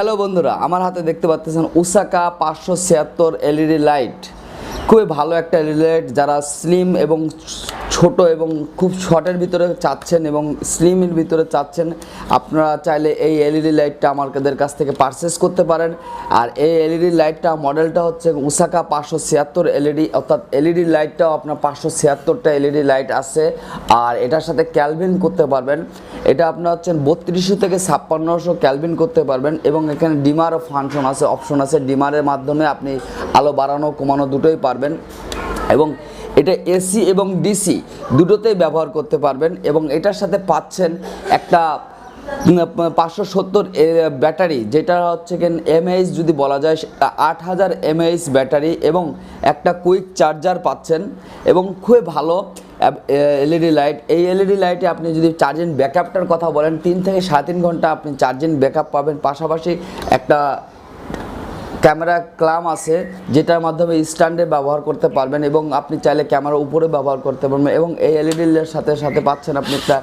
Hello বন্ধুরা, আমার হাতে দেখতে পাচ্ছেন উসাকা পাঁচশো ছিয়াত্তর এলইডি লাইট খুবই ভালো একটা এলইডি লাইট যারা স্লিম এবং ছোট এবং খুব শর্টের ভিতরে চাচ্ছেন এবং স্লিমের ভিতরে চাচ্ছেন, আপনারা চাইলে এই এলইডি লাইটটা আমাদের কাছ থেকে পারচেস করতে পারেন। আর এই এলইডি লাইটটা মডেলটা হচ্ছে উসাকা পাঁচশো ছিয়াত্তর এলইডি, অর্থাৎ এলইডি লাইটটাও আপনার পাঁচশো ছিয়াত্তরটা এলইডি লাইট আছে। আর এটার সাথে ক্যালভিন করতে পারবেন। এটা আপনার হচ্ছেন বত্রিশশো থেকে ছাপ্পান্নশো ক্যালভিন করতে পারবেন এবং এখানে ডিমারও ফাংশন আছে অপশন আছে। ডিমারের মাধ্যমে আপনি আলো বাড়ানো, কমানো দুটোই পারবেন। এবং এটা এসি এবং ডিসি দুটোতেই ব্যবহার করতে পারবেন এবং এটার সাথে পাচ্ছেন একটা পাঁচশো সত্তর ব্যাটারি, যেটা হচ্ছে কি এমএইচ যদি বলা যায় আট হাজার এমএইচ ব্যাটারি এবং একটা কুইক চার্জার পাচ্ছেন এবং খুবই ভালো এলইডি লাইট। এই এলইডি লাইটে আপনি যদি চার্জিং ব্যাকআপটার কথা বলেন, তিন থেকে সাড়ে তিন ঘণ্টা আপনি চার্জিং ব্যাকআপ পাবেন। পাশাপাশি একটা ক্যামেরা ক্লাম আছে, যেটার মাধ্যমে স্ট্যান্ডে ব্যবহার করতে পারবেন এবং আপনি চাইলে ক্যামেরা উপরে ব্যবহার করতে পারবেন এবং এই এলইডির সাথে সাথে পাচ্ছেন আপনি একটা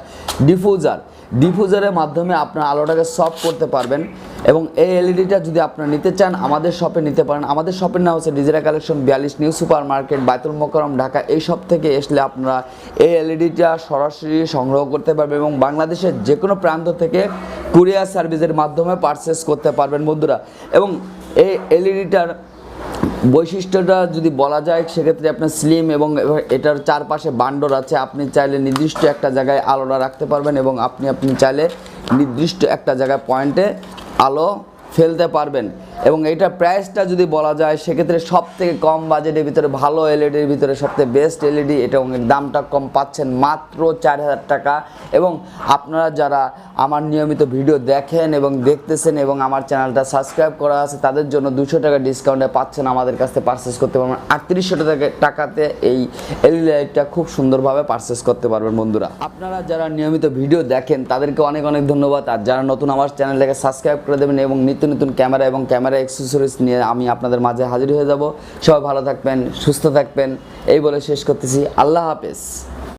ডিফিউজার ডিফিউজারের মাধ্যমে আপনার আলোটাকে সফট করতে পারবেন। এবং এই এলইডিটা যদি আপনারা নিতে চান, আমাদের শপে নিতে পারেন। আমাদের শপের নাম হচ্ছে ডিজিটাল কালেকশন বিয়াল্লিশ new super market Baitul Mukarram Dhaka. এই সব থেকে আসলে আপনারা এই এলইডিটা সরাসরি সংগ্রহ করতে পারবেন এবং বাংলাদেশের যে কোনো প্রান্ত থেকে কুরিয়ার সার্ভিসের মাধ্যমে পারচেস করতে পারবেন বন্ধুরা। এবং এই এলইডিটার বৈশিষ্ট্যটা যদি বলা যায়, সেক্ষেত্রে আপনার স্লিম এবং এটার চারপাশে বান্ডর আছে। আপনি চাইলে নির্দিষ্ট একটা জায়গায় আলোটা রাখতে পারবেন এবং আপনি আপনি চাইলে নির্দিষ্ট একটা জায়গায় পয়েন্টে আলো ফেলতে পারবেন। এবং এইটার প্রাইসটা যদি বলা যায়, সেক্ষেত্রে সব থেকে কম বাজেটের ভিতরে ভালো এলইডির ভিতরে সবথেকে বেস্ট এলইডি এটা দামটা কম পাচ্ছেন মাত্র চার হাজার টাকা। এবং আপনারা যারা আমার নিয়মিত ভিডিও দেখেন এবং দেখতেছেন এবং আমার চ্যানেলটা সাবস্ক্রাইব করা আছে, তাদের জন্য দুশো টাকা ডিসকাউন্টে পাচ্ছেন আমাদের কাছ থেকে পারচেস করতে পারবেন। আটত্রিশশো টাকা টাকাতে এই এলইডি লাইটটা খুব সুন্দরভাবে পারচেস করতে পারবেন বন্ধুরা। আপনারা যারা নিয়মিত ভিডিও দেখেন, তাদেরকে অনেক অনেক ধন্যবাদ। আর যারা নতুন আমার চ্যানেলটাকে সাবস্ক্রাইব করে দেবেন এবং নিত্য নতুন ক্যামেরা এবং ক্যামেরা অ্যাক্সেসরিজ নিয়ে আমি আপনাদের মাঝে হাজির হয়ে যাব। সবাই ভালো থাকবেন, সুস্থ থাকবেন। এই বলে শেষ করতেছি। আল্লাহ হাফেজ।